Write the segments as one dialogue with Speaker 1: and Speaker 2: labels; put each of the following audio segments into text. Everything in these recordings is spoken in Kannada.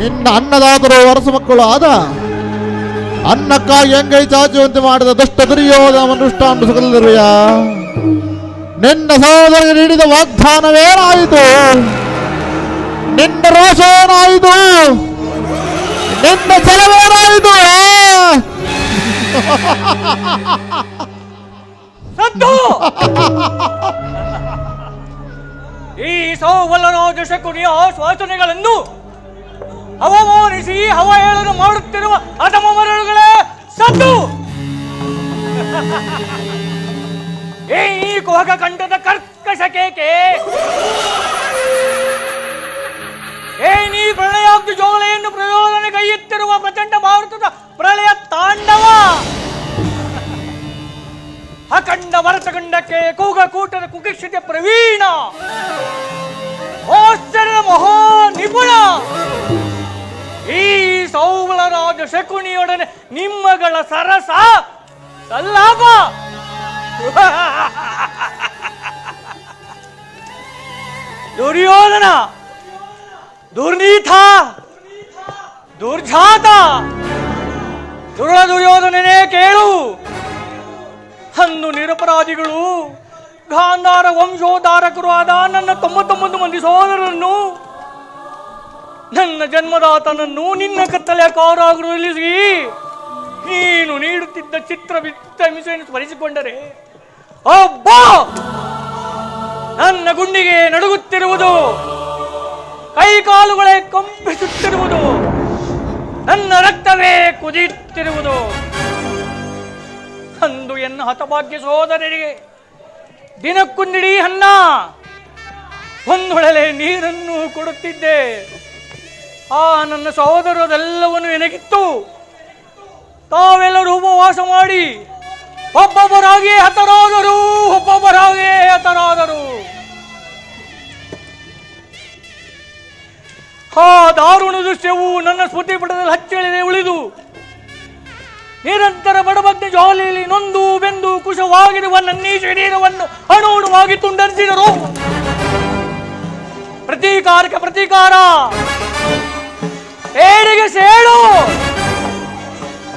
Speaker 1: ನಿನ್ನ ಅನ್ನದಾದರೂ ವರಸ ಮಕ್ಕಳು ಆದ. ಅನ್ನಕ್ಕಾಗಿ ಹೆಂಗೈ ಚಾಚುವಂತೆ ಮಾಡಿದ ದುಷ್ಟ ದುರ್ಯೋಧ ಸುಖದಲ್ಲಿರುವೆಯ ನಿನ್ನ ಸಹೋದರ ನೀಡಿದ ವಾಗ್ದಾನವೇನಾಯಿತು ನಿನ್ನ ರೋಷವೇನಾಯಿತು ನಿನ್ನ ಚಲವೇನಾಯಿತು
Speaker 2: ಸದ್ದು! ಈ ಸೌವಲ್ಲರಾಜ ಶಕುನಿಯ ಆಶ್ವಾಸನೆಗಳನ್ನು ಹವ ಹವಹೇಳನ ಮಾಡುತ್ತಿರುವ ಅಧಮ ಮರಳುಗಳೇ ಸದ್ದು! ಏ, ಈ ಕುಹಕ ಕಂಠದ ಕರ್ಕಶ ಕೇಕೆ! ಏ, ನೀ ಪ್ರಯೋಜನೆ ಕೈಯುತ್ತಿರುವ ಪ್ರಚಂಡ ಭಾರತದ ಪ್ರಳಯ ತಾಂಡವ! ಅಖಂಡ ಭರತಖಂಡಕ್ಕೆ ಕೂಗ ಕೂಟದ ಕುಕಿಕ್ಷತೆ ಪ್ರವೀಣ ಮಹಾ ನಿಪುಣ. ಈ ಸೌಳರಾಜ ಶಕುನಿಯೊಡನೆ ನಿಮ್ಮಗಳ ಸರಸ ಸಲ್ಲಾಪ. ದುರ್ಯೋಧನ, ದುರ್ನೀತ, ದುರ್ಜಾತ. ದುರ್ಯೋಧನೇ ಕೇಳು. ಅಂದು ನಿರಪರಾಧಿಗಳು, ಗಾಂಧಾರ ವಂಶೋದ್ಧಾರಕರು ಆದ ನನ್ನ ತೊಂಬತ್ತೊಂಬತ್ತು ಮಂದಿ ಸಹೋದರರನ್ನು, ನನ್ನ ಜನ್ಮದಾತನನ್ನು ನಿನ್ನ ಕತ್ತಲೆಯ ಕಾರಾಗೃಹಲಿಸಿ ನೀನು ನೀಡುತ್ತಿದ್ದ ಚಿತ್ರ ವಿತ್ತಮಿಸೆಯನ್ನು ಸ್ಮರಿಸಿಕೊಂಡರೆ, ಅಬ್ಬಾ! ನನ್ನ ಗುಂಡಿಗೆ ನಡುಗುತ್ತಿರುವುದು ಕೈ ಕಾಲುಗಳೇ ಕಂಪಿಸುತ್ತಿರುವುದು ನನ್ನ ರಕ್ತವೇ ಕುದಿಯುತ್ತಿರುವುದು. ಅಂದು ಎನ್ನ ಹತಭಾಗ್ಯ ಸಹೋದರರಿಗೆ ದಿನಕ್ಕೊಂದಿಡೀ ಅನ್ನ ಒಂದೊಳಲೆ ನೀರನ್ನು ಕೊಡುತ್ತಿದ್ದೆ. ಆ ನನ್ನ ಸಹೋದರದೆಲ್ಲವನ್ನೂ ಎನಗಿತ್ತು. ತಾವೆಲ್ಲರೂ ಉಪವಾಸ ಮಾಡಿ ಒಬ್ಬೊಬ್ಬರಾಗಿ ಹತರಾದರು ಒಬ್ಬೊಬ್ಬರಾಗಿ ಹತರಾದರು. ಆ ದಾರುಣ ದೃಶ್ಯವು ನನ್ನ ಸ್ಮೃತಿ ಪಟದಲ್ಲಿ ಹಚ್ಚಳಿದೆ ಉಳಿದು ನಿರಂತರ ಬಡಬಗ್ನ ಜ್ವಾಲೆಯಲ್ಲಿ ನೊಂದು ಬೆಂದು ಕುಶವಾಗಿರುವ ನನ್ನೀ ಶರೀರವನ್ನು ಅಣುವಾಗಿ ತುಂಡರಿಸಿದರು. ಪ್ರತೀಕಾರಕ್ಕೆ ಪ್ರತೀಕಾರ. ಏಡಿಗೆ ಸೇಳು.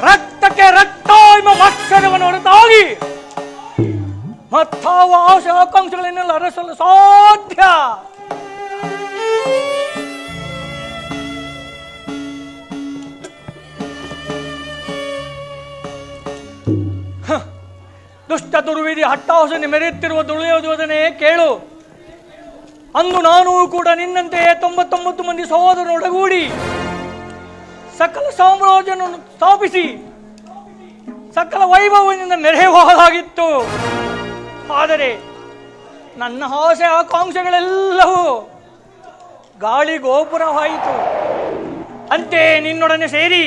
Speaker 2: ರಕ್ತಕ್ಕೆ ರಕ್ತ ಎಂಬ ಮಕ್ಷರವನ್ನು ಹೊರತಾಗಿ ಮತ್ತಾವ ಆಶಾಕಾಂಕ್ಷೆಗಳನ್ನೆಲ್ಲ ಅರಸಲು ಸಾಧ್ಯ. ದುರ್ವಿಧಿ ಹಟ್ಟಾಸನೆ ಮೆರೆಯುತ್ತಿರುವ ದುರ್ಯೋಧನೆ ಕೇಳು. ಅಂದು ನಾನು ಕೂಡ ನಿನ್ನಂತೆಯೇ ತೊಂಬತ್ತೊಂಬತ್ತು ಮಂದಿ ಸಹೋದರರೊಡಗೂಡಿ ಸಕಲ ಸಾಮ್ರಾಜ್ಯವನ್ನು ಸ್ಥಾಪಿಸಿ ಸಕಲ ವೈಭವದಿಂದ ಮೆರೆಯಬಹುದಾಗಿತ್ತು ಆದರೆ ನನ್ನ ಆಸೆ ಆಕಾಂಕ್ಷೆಗಳೆಲ್ಲವೂ ಗಾಳಿ ಗೋಪುರವಾಯಿತು ಅಂತೆ ನಿನ್ನೊಡನೆ ಸೇರಿ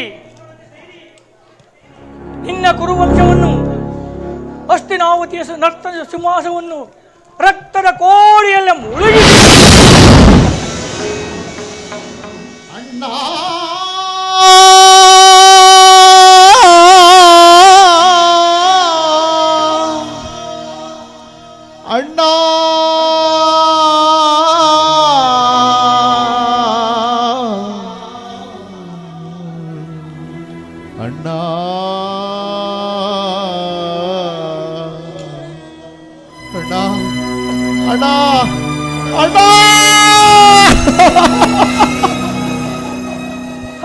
Speaker 2: ನಿನ್ನ ಕುರುವಂಶವನ್ನು ಅಸ್ತಿನಾವತಿಯ ಸ- ನರ್ತನ ಸಿಂಹಾಸವನ್ನು ರಕ್ತದ ಕೋಳಿಯಲ್ಲ ಮುಳುಗಿ.
Speaker 1: ಅಣ್ಣ! ಅಣ್ಣ ಅಣ್ಣ!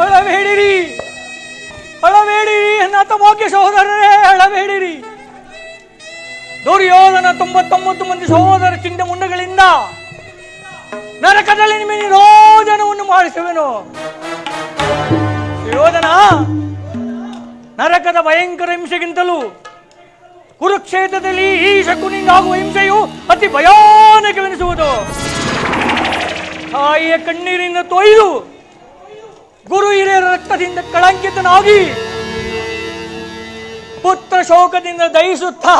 Speaker 2: ಅಳಬೇಡಿರಿ ಅಳಬೇಡಿರಿ ಸಹೋದರರೇ, ಅಳಬೇಡಿರಿ. ದುರ್ಯೋಧನ ತೊಂಬತ್ತೊಂಬತ್ತು ಮಂದಿ ಸಹೋದರ ಚಿಂತೆ ಮುಂಡಗಳಿಂದ ನರಕದಲ್ಲಿ ನಿಮಗೆ ನಿರೋಧನವನ್ನು ಮಾಡಿಸುವೆನು. ಯೋಧನ ನರಕದ ಭಯಂಕರ ಹಿಂಸೆಗಿಂತಲೂ ಕುರುಕ್ಷೇತ್ರದಲ್ಲಿ ಈ ಶಕುನಿಂದಾಗುವ ಹಿಂಸೆಯು ಅತಿ ಭಯಾನಕವೆನಿಸುವುದು. ತಾಯಿಯ ಕಣ್ಣೀರಿನ ತೊಯ್ದು ಗುರು ಹಿರಿಯರ ರಕ್ತದಿಂದ ಕಳಂಕಿತನಾಗಿ ಪುತ್ರ ಶೋಕದಿಂದ ದಹಿಸುತ್ತಾ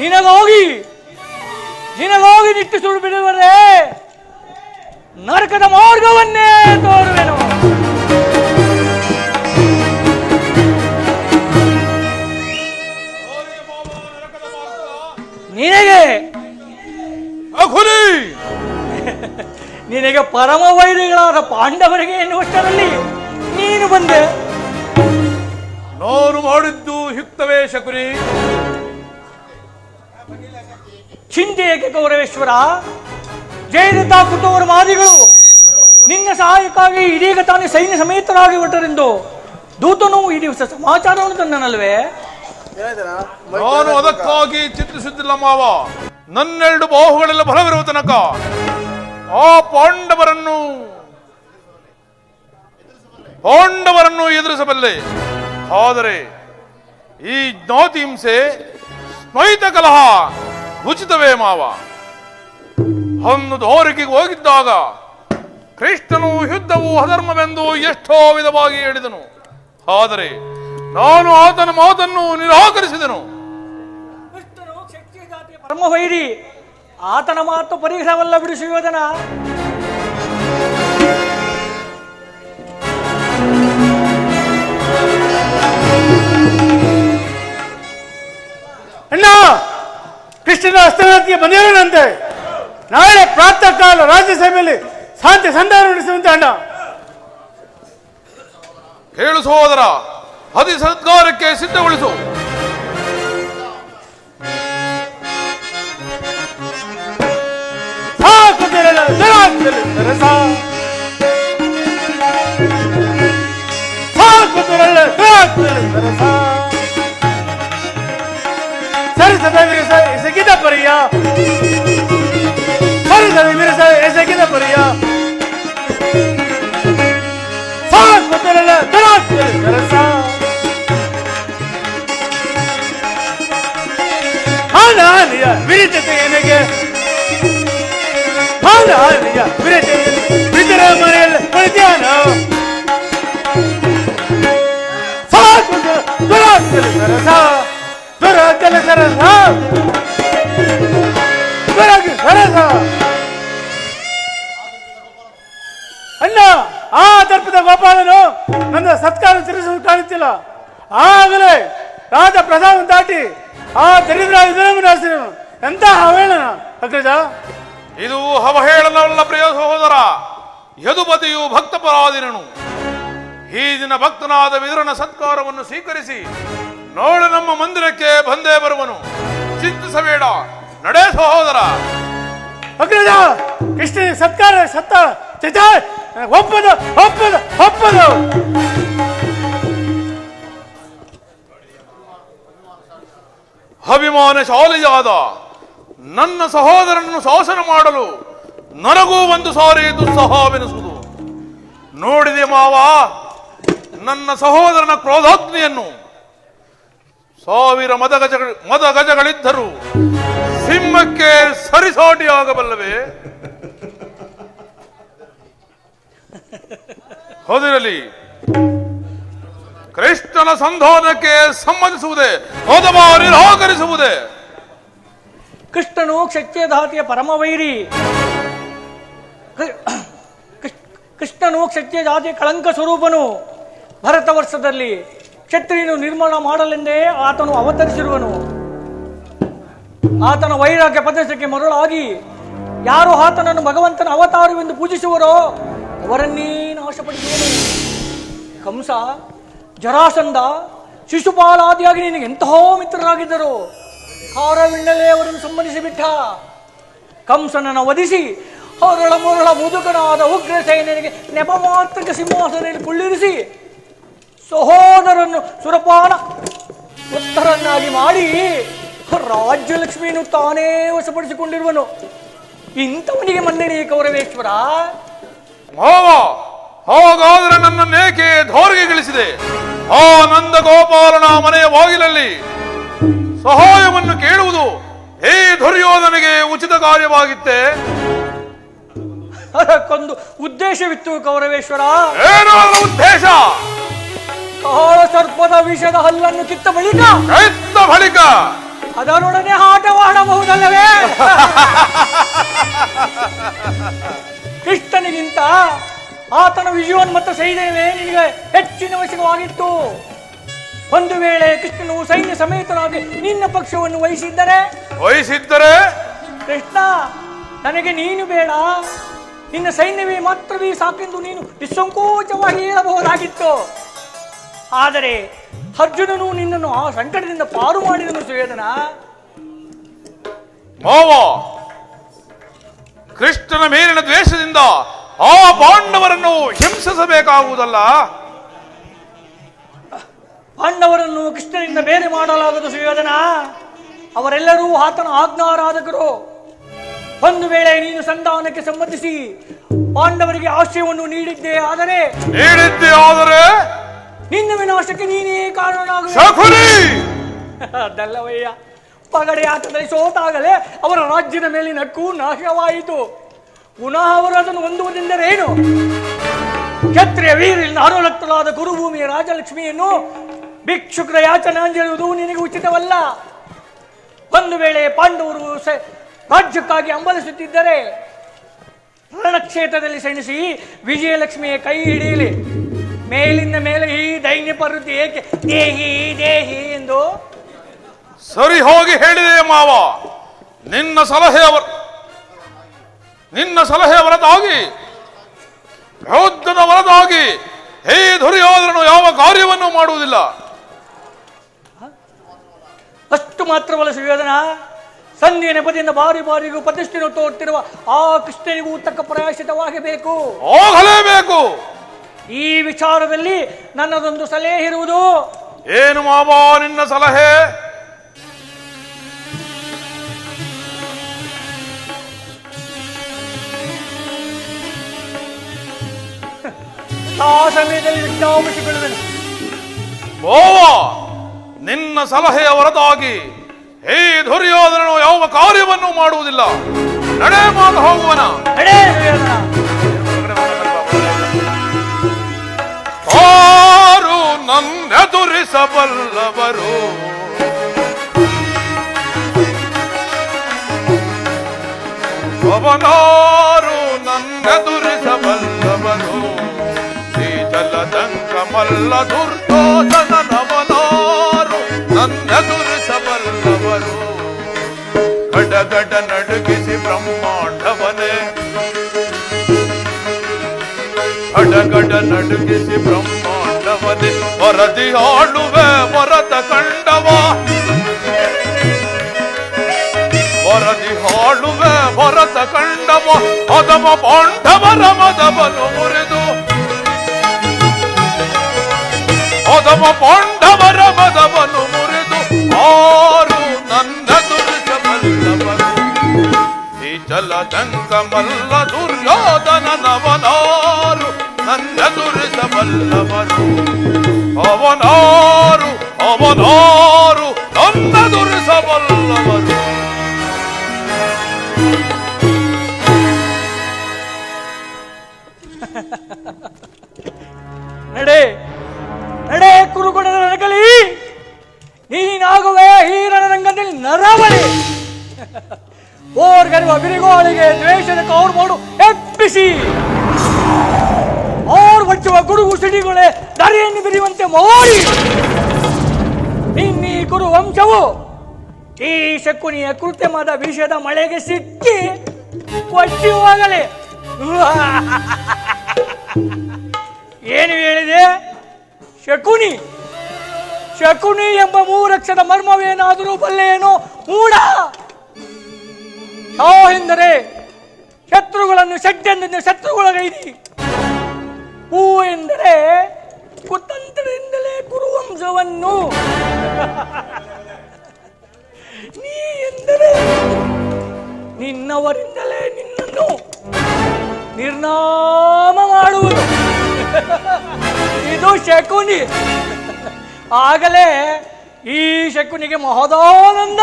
Speaker 2: ನಿನಗೋಗಿ ನಿನಗೋಗಿ ನಿಟ್ಟಿಸುಡು ಬಿಡುವರೆ, ನರಕದ ಮಾರ್ಗವನ್ನೇ ತೋರುವೆನು. ನಿನಗೆ ನಿನಗೆ ಪರಮ ವೈರಿಗಳಾದ ಪಾಂಡವರಿಗೆ ಎನ್ನುವಷ್ಟರಲ್ಲಿ ನೀನು ಬಂದೆ.
Speaker 3: ನೋರು ಮಾಡಿದ್ದು ಯುಕ್ತವೇ ಶಕುನಿ
Speaker 2: ಚಿಂತೆ ಏಕೆ ಗೌರವೇಶ್ವರ? ಜಯದತ್ತ ಕುಟುಂಬರ ಮಾದಿಗಳು ನಿನ್ನ ಸಹಾಯಕ್ಕಾಗಿ ಇದೀಗ ತಾನೇ ಸೈನ್ಯ ಸಮೇತರಾಗಿ ಹೊರಟರೆಂದು ದೂತನು ಈ ದಿವಸ ಸಮಾಚಾರವನ್ನು ತಂದನಲ್ವೇ
Speaker 3: ನಾನು ಅದಕ್ಕಾಗಿ ಚಿಂತಿಸುತ್ತಿಲ್ಲ ಮಾವ. ನನ್ನೆರಡು ಬಾಹುಗಳೆಲ್ಲ ಬಲವಿರುವ ತನಕ ಆ ಪಾಂಡವರನ್ನು ಪಾಂಡವರನ್ನು ಎದುರಿಸಬಲ್ಲೆ. ಆದರೆ ಈ ಜ್ಞಾತಿ ಹಿಂಸೆ ಸ್ಮೈತ ಕಲಹ ಉಚಿತವೇ ಮಾವ. ಒಂದು ದೋರಿಕೆಗೆ ಹೋಗಿದ್ದಾಗ ಕೃಷ್ಣನು ಯುದ್ಧವು ಅಧರ್ಮವೆಂದು ಎಷ್ಟೋ ವಿಧವಾಗಿ ಹೇಳಿದನು. ಆದರೆ ನಾನು ಆತನ ಮಾತನ್ನು ನಿರಾಕರಿಸಿದನು.
Speaker 2: ಪರಮ ವೈರಿ ಆತನ ಮಾತು ಪರಿಗ್ರಹವಲ್ಲ ಬಿಡು ಸುಯೋಧನ.
Speaker 4: ಅಣ್ಣ ಕೃಷ್ಣನ ಅಸ್ತನಾಥಿಗೆ ಬಂದಿರೋಣಂತೆ ನಾಳೆ ಪ್ರಾತಃ ಕಾಲ ರಾಜ್ಯಸಭೆಯಲ್ಲಿ ಶಾಂತಿ ಸಂಧಾನ ನಡೆಸುವಂತೆ ಅಣ್ಣ.
Speaker 3: ಹೇಳು ಸಹೋದರ ಅತಿ ಸತ್ಕಾರಕ್ಕೆ ಸಿದ್ಧಗೊಳಿಸು
Speaker 4: ಸಾಕುತ್ತಿರಲ್ಲ ದುರಾತ್ಮರು ಸರಸ ಸಾಕುತ್ತಿರಲ್ಲ ದುರಾತ್ಮರು ಸರಸ ಸರಸದ ವಿರಸ ಎಸಗಿದ ಪರಿಯ ಸರಸದ ವಿರಸ ಎಸಗಿದ ಸತ್ಕಾರ ತಿರುಗಿಸಲು ಕಾಣುತ್ತಿಲ್ಲ ಆಗಲೇ ರಾಜ ಪ್ರಧಾನ ದಾಟಿ ಆ ದರಿದ್ರ ಎಂತ ಅವೇಳನ ಅಗ್ರಜ?
Speaker 3: ಇದು ಅವಹೇಳನವಲ್ಲ ಪ್ರಿಯ ಸಹೋದರ. ಯದುಪತಿಯು ಭಕ್ತಪರಾದಿನನು ಈ ದಿನ ಭಕ್ತನಾದ ವಿದುರನ ಸತ್ಕಾರವನ್ನು ಸ್ವೀಕರಿಸಿ ನೋಡು ನಮ್ಮ ಮಂದಿರಕ್ಕೆ ಬಂದೇ ಬರುವನು. ಚಿಂತಿಸಬೇಡ. ನಡೆ ಸಹೋದರ.
Speaker 4: ಅಗ್ರಜ ಕೃಷ್ಣ ಸತ್ಕಾರ ಸತ್ತ ಚಚ ಒಪ್ಪದು ಒಪ್ಪದು ಅಭಿಮಾನ
Speaker 3: ಶಾಲೆಯಾದ ನನ್ನ ಸಹೋದರನನ್ನು ಶಾಸನ ಮಾಡಲು ನನಗೂ ಒಂದು ಸಾರಿ ದುಸ್ಸಹವೆನಿಸುವುದು ನೋಡಿದೆ ಮಾವ, ನನ್ನ ಸಹೋದರನ ಕ್ರೋಧಾಗ್ನಿಯನ್ನು. ಸಾವಿರ ಮದ ಗಜ ಮದ ಗಜಗಳಿದ್ದರೂ ಸಿಂಹಕ್ಕೆ ಸರಿಸಾಟಿಯಾಗಬಲ್ಲವೇ? ಹೌದಿರಲಿ. ಕೃಷ್ಣನ ಸಂಧಾನಕ್ಕೆ ಸಂಬಂಧಿಸುವುದೇ ಅಥವಾ ನಿರಾಕರಿಸುವುದೇ.
Speaker 2: ಕೃಷ್ಣನು ವೈರಿ ಕೃಷ್- ಕೃಷ್ಣನು ಕ್ಷತ್ರಿಯ ಕಳಂಕ ಸ್ವರೂಪನು. ಭರತ ವರ್ಷದಲ್ಲಿ ಕ್ಷತ್ರಿಯನು ನಿರ್ಮಾಣ ಮಾಡಲೆಂದೇ ಆತನು ಅವತರಿಸಿರುವನು. ಆತನ ವೈರಾಗ್ಯ ಪ್ರದೇಶಕ್ಕೆ ಮರಳಾಗಿ, ಯಾರು ಆತನನ್ನು ಭಗವಂತನ ಅವತಾರವೆಂದು ಪೂಜಿಸುವರೋ ಅವರನ್ನೇ ನಾಶಪಡಿಸುವನು ಕಂಸ ಜರಾಸಂಧ, ಶಿಶುಪಾಲಾದಿಯಾಗಿ ನಿನಗೆ ಎಂತಹ ಮಿತ್ರರಾಗಿದ್ದರು. ಕಾರವಿಣ್ಣಲೇ ಅವರನ್ನು ಸಂಬಂಧಿಸಿಬಿಟ್ಟ ಕಂಸನನ್ನು ವಧಿಸಿ, ಹೊರಳ ಮುರಳ ಮುದುಕನಾದ ಉಗ್ರ ನೆಪ ಮಾತ್ರಕ್ಕೆ ಸಿಂಹಾಸನದಲ್ಲಿ ಕುಳ್ಳಿರಿಸಿ, ಸಹೋದರನ್ನು ಸುರಪಾನ ಉತ್ತರನ್ನಾಗಿ ಮಾಡಿ, ರಾಜ್ಯಲಕ್ಷ್ಮಿಯನ್ನು ತಾನೇ ವಶಪಡಿಸಿಕೊಂಡಿರುವನು. ಇಂಥವನಿಗೆ ಮನ್ನಣೆ ಕೌರವೇಶ್ವರ?
Speaker 3: ಹಾಗಾದರೆ ಧೋರ್ಗೆ ಗಳಿಸಿದೆ? ಆ ನಂದ ಗೋಪಾಲನ ಮನೆಯ ಬಾಗಿಲಲ್ಲಿ ಸಹಾಯವನ್ನು ಕೇಳುವುದು ಹೇ ದುರ್ಯೋಧನಿಗೆ ಉಚಿತ ಕಾರ್ಯವಾಗಿತ್ತೆ.
Speaker 2: ಅದಕ್ಕೊಂದು ಉದ್ದೇಶವಿತ್ತು ಕೌರವೇಶ್ವರ
Speaker 3: ಏನು ಅದರ ಉದ್ದೇಶ?
Speaker 2: ಕಾಳ ಸರ್ಪದ ವಿಷದ ಹಲ್ಲನ್ನು ಕಿತ್ತ ಬಳಿಕ
Speaker 3: ಕಿತ್ತ ಬಳಿಕ?
Speaker 2: ಅದರೊಡನೆ ಆಟವಾಡಬಹುದಲ್ಲವೇ ಕೃಷ್ಣನಿಗಿಂತ ಆತನ ವಿಜಯೋನ್ಮತ್ತ ಸೈನ್ಯವೇ ನಿನಗೆ ಹೆಚ್ಚಿನ ವಶವಾಗಿತ್ತು. ಒಂದು ವೇಳೆ ಕೃಷ್ಣನು ಸೈನ್ಯ ಸಮೇತನಾಗಿ ನಿನ್ನ ಪಕ್ಷವನ್ನು ವಹಿಸಿದ್ದರೆ?
Speaker 3: ವಹಿಸಿದ್ದರೆ?
Speaker 2: ಕೃಷ್ಣ ನನಗೆ ನೀನು ಬೇಡ. ನಿನ್ನ ಸೈನ್ಯವೇ ಮಾತ್ರವೇ ಸಾಕೆಂದು ನೀನು ನಿಸ್ಸಂಕೋಚವಾಗಿ ಹೇಳಬಹುದಾಗಿತ್ತು. ಆದರೆ ಅರ್ಜುನನು ನಿನ್ನನ್ನು ಆ ಸಂಕಟದಿಂದ ಪಾರು ಮಾಡಿದನು ಸುವೇದನ.
Speaker 3: ಮಾವ ಕೃಷ್ಣನ ಮೇಲಿನ ದ್ವೇಷದಿಂದ ಆ ಪಾಂಡವರನ್ನು ಹಿಂಸಿಸಬೇಕಾಗುವುದಲ್ಲ.
Speaker 2: ಪಾಂಡವರನ್ನು ಕೃಷ್ಣನಿಂದ ಬೇರೆ ಮಾಡಲಾಗದು ಸುಯೋಧನ ಅವರೆಲ್ಲರೂ ಆತನ ಆಜ್ಞಾರಾಧಕರು. ಒಂದು ವೇಳೆ ನೀನು ಸಂಧಾನಕ್ಕೆ ಸಂಬಂಧಿಸಿ ಪಾಂಡವರಿಗೆ ಆಶ್ರಯವನ್ನು ನೀಡಿದ್ದೆ ಆದರೆ
Speaker 3: ನೀಡಿದ್ದೆ ಆದರೆ
Speaker 2: ನಿನ್ನ ವಿನಾಶಕ್ಕೆ ನೀನೇ
Speaker 3: ಕಾರಣ
Speaker 2: ಅದಲ್ಲವಯ್ಯ ಪಗಡೆ ಆಟದಲ್ಲಿ ಸೋತಾಗಲೇ ಅವರ ರಾಜ್ಯದ ಮೇಲಿನ ನಕ್ಕು ನಾಶವಾಯಿತು. ಪುನಃ ಅವರು ಅದನ್ನು ಹೊಂದುವುದೆಂದರೇನು ಕ್ಷತ್ರಿಯ ವೀರಿನ ಅನುರಕ್ತರಾದ ಗುರುಭೂಮಿಯ ರಾಜಲಕ್ಷ್ಮಿಯನ್ನು ಭಿಕ್ಷುಕರ ಯಾಚನಾಂಜಲಿಯುವುದು ನಿನಗೆ ಉಚಿತವಲ್ಲ. ಒಂದು ವೇಳೆ ಪಾಂಡವರು ರಾಜ್ಯಕ್ಕಾಗಿ ಅಂಬಲಿಸುತ್ತಿದ್ದರೆ ರಣಕ್ಷೇತ್ರದಲ್ಲಿ ಸೆಣಸಿ ವಿಜಯಲಕ್ಷ್ಮಿಯ ಕೈ ಹಿಡಿಯಲಿ. ಮೇಲಿಂದ ಮೇಲೆ ಈ ದೈನ್ಯ ಪರ್ವತಿ ಏಕೆ? ದೇಹಿ ದೇಹಿ ಎಂದು.
Speaker 3: ಸರಿ ಹೋಗಿ ಹೇಳಿದೆ ಮಾವ. ನಿನ್ನ ಸಲಹೆ ಅವರ ನಿನ್ನ ಸಲಹೆ ಹೊರತಾಗಿ ಬೌದ್ಧದ ಹೊರತಾಗಿ ಹೇ ದುರ್ಯೋಧನನು ಯಾವ ಕಾರ್ಯವನ್ನು ಮಾಡುವುದಿಲ್ಲ.
Speaker 2: ಅಷ್ಟು ಮಾತ್ರವಲ್ಲ ಸುಯೋಧನ ಸಂಧಿಯ ನೆಪದಿಂದ ಬಾರಿ ಬಾರಿಗೂ ಪ್ರತಿಷ್ಠೆಯನ್ನು ತೋರ್ತಿರುವ ಆ ಕೃಷ್ಣನಿಗೂ ತಕ್ಕ ಪ್ರಾಯಶ್ಚಿತವಾಗಬೇಕು
Speaker 3: ಹೋಗಲೇಬೇಕು
Speaker 2: ಈ ವಿಚಾರದಲ್ಲಿ ನನ್ನದೊಂದು ಸಲಹೆ ಇರುವುದು.
Speaker 3: ಏನು ಮಾವ ನಿನ್ನ ಸಲಹೆ?
Speaker 2: ಆ ಸಮಯದಲ್ಲಿ ವಿಜ್ಞಾಪಿಸಿಕೊಳ್ಳುವೆನು
Speaker 3: ಓವ ನಿನ್ನ ಸಲಹೆಯ ಹೊರತಾಗಿ ಹೇ ದುರ್ಯೋಧನನು ಯಾವ ಕಾರ್ಯವನ್ನು ಮಾಡುವುದಿಲ್ಲ. ನಡೆ ಮಾತು ಹೋಗುವನ.
Speaker 2: ನಡೆ
Speaker 3: ಆರು ನನ್ನೆದುರಿಸಬಲ್ಲವರು. ಅವನಾರು ನನ್ನೆದುರಿಸಬಲ್ಲವರು. ಈ ಜಲದಂಕ ಮಲ್ಲ ದುರ್ಯೋಧನನವನಾರು ನನ್ನೆದುರಿಸಬಲ್ಲವರು ಗಡಗಡ ನಡುಗಿಸಿ ಬ್ರಹ್ಮಾಂಡವನೇ ಅಡಗಡ ನಡುಗಿಸಿ ಬ್ರಹ್ಮಾಂಡವನೇ ವರದಿ ಆಳುವೆ ವರದ ಕಂಡವ ವರದಿ ಹಾಳುವೆ ಭರತ ಕಂಡವ ಪದಮ ಪಾಂಡವರ ಮದವನು ಮುರಿದು ಪದಮ ಪಾಂಡವರ ಮದವನು ಮುರಿದು ಆರು ನನ್ನ ದುರ್ಗಮಲ್ಲವರು ಈ ಜಲದಂಕ ಮಲ್ಲ ದುರ್ಯೋಧನ ನವನಾರು ನನ್ನ ದುರಿಸಬಲ್ಲವರು ಅವನಾರು ಅವನಾರು ನನ್ನ ದುರಿಸಬಲ್ಲವರು
Speaker 2: ನಡೆ. ನರಕಲಿ ನೀನಾಗುವೆ ಹೀರನ ರಂಗದಲ್ಲಿ ನರವಳಿ ಓರ್ಗರುವ ಬಿರಿಗೋಳಿಗೆ ದ್ವೇಷದ ಕೌರ್ ಮಾಡು ಎಪ್ಪಿಸಿ ಓರ್ ಬಚ್ಚುವ ಗುಡುಗು ಸಿಡಿಗಳೇ ದಾರಿಯನ್ನು ಬಿರಿಯುವಂತೆ ಮಾಡಿ. ಇನ್ನೀ ಕುರು ವಂಶವು ಈ ಶಕುನಿಯ ಕೃತ್ಯಮಾದ ವಿಷದ ಮಳೆಗೆ ಸಿಕ್ಕಿ ಕೊಚ್ಚುವಾಗಲೇ. ಏನು ಹೇಳಿದೆ? ಶಕುನಿ ಶಕುನಿ ಎಂಬ ಮೂರಕ್ಷರ ಮರ್ಮವೇನಾದರೂ ಬಲ್ಲೆಯೇನೋ? ಮೂಡ ಶಾ ಎಂದರೆ ಶತ್ರುಗಳನ್ನು ಷಡ್ಯಂದಿಂದ ಶತ್ರುಗಳಗೈದಿ ಹೂ ಎಂದರೆ ಕುತಂತ್ರದಿಂದಲೇ ಕುರುವಂಶವನ್ನು. ನೀ ಎಂದರೆ, ನಿನ್ನವರಿಂದಲೇ ನಿನ್ನನ್ನು ನಿರ್ನಾಮ ಮಾಡುವುದು. ಇದು ಶಕುನಿ. ಆಗಲೇ ಈ ಶಕುನಿಗೆ ಮಹದಾನಂದ.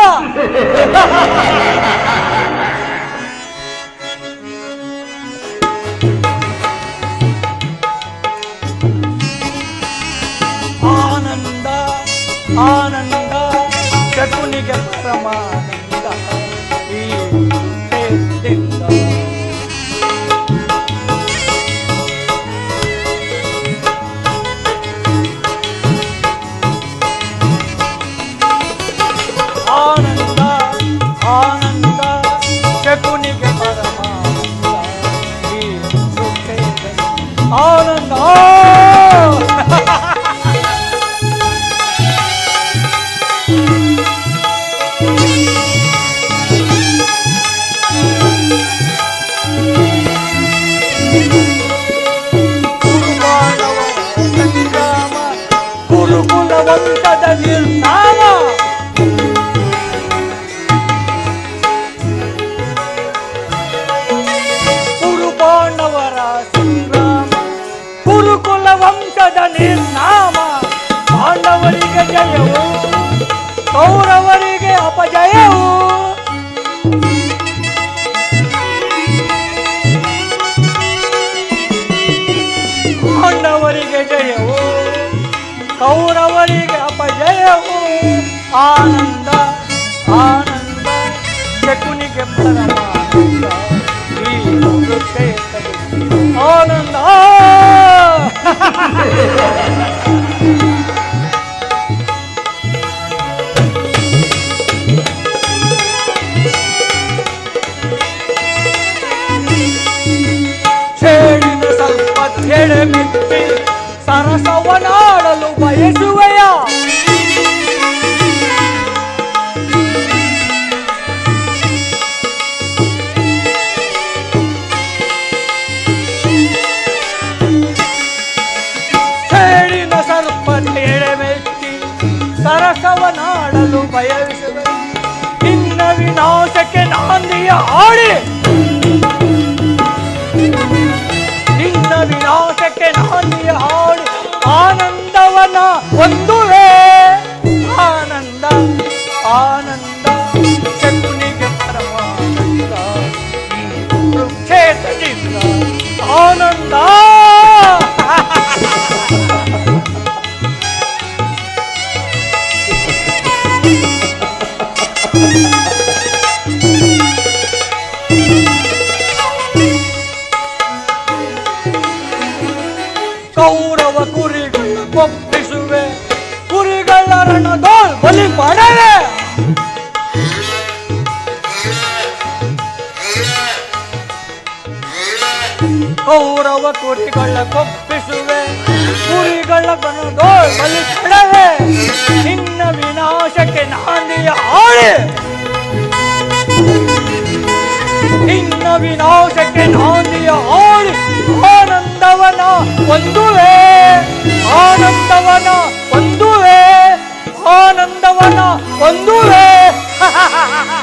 Speaker 2: ಆನಂದ ಆನಂದ ಶಕುನಿಗೆ ಪರಮಾನಂದ. ವಂಶದ ನಿರ್ನಾಮ ಕುರುಪಾಂಡವರ ಸಂಗ್ರಾಮ ಕುರುಕುಲ ವಂಶದ ನಿರ್ನಾಮ. ಪಾಂಡವರಿಗೆ ಜಯವು ಕೌರವರಿಗೆ ಅಪಜಯವು. ಪಾಂಡವರಿಗೆ ಜಯವು. ಕೌರವರಿಗೆ ಅಪಜಯವು ಆನಂದ ಆನಂದ ಶಕುನಿಗೆ ಪರಮಾನಂದ ಈ ಕುರುಕ್ಷೇತ್ರದಲ್ಲಿ ಆನಂದ ಚೇಳಿನ 我爷就位 ಆನಂದ ಶಕುನಿಗೆ ಪರಮಾನಂದ ಈ ಔರವ ಕುರಿಗಳ ಕೊಪ್ಪಿಸುವೆ. ಕುರಿಗಳ ಬನದೋ ಬಲಿ ನಿನ್ನ ವಿನಾಶಕ್ಕೆ ನಾನಿಯ ಹಾಳೆ. ನಿನ್ನ ವಿನಾಶಕ್ಕೆ ನಾನಿಯ ಆಳೆ ಆನಂದವನ ಒಂದುವೆ ಆನಂದವನ ಒಂದುವೆ ಆನಂದವನ ಒಂದುವೆ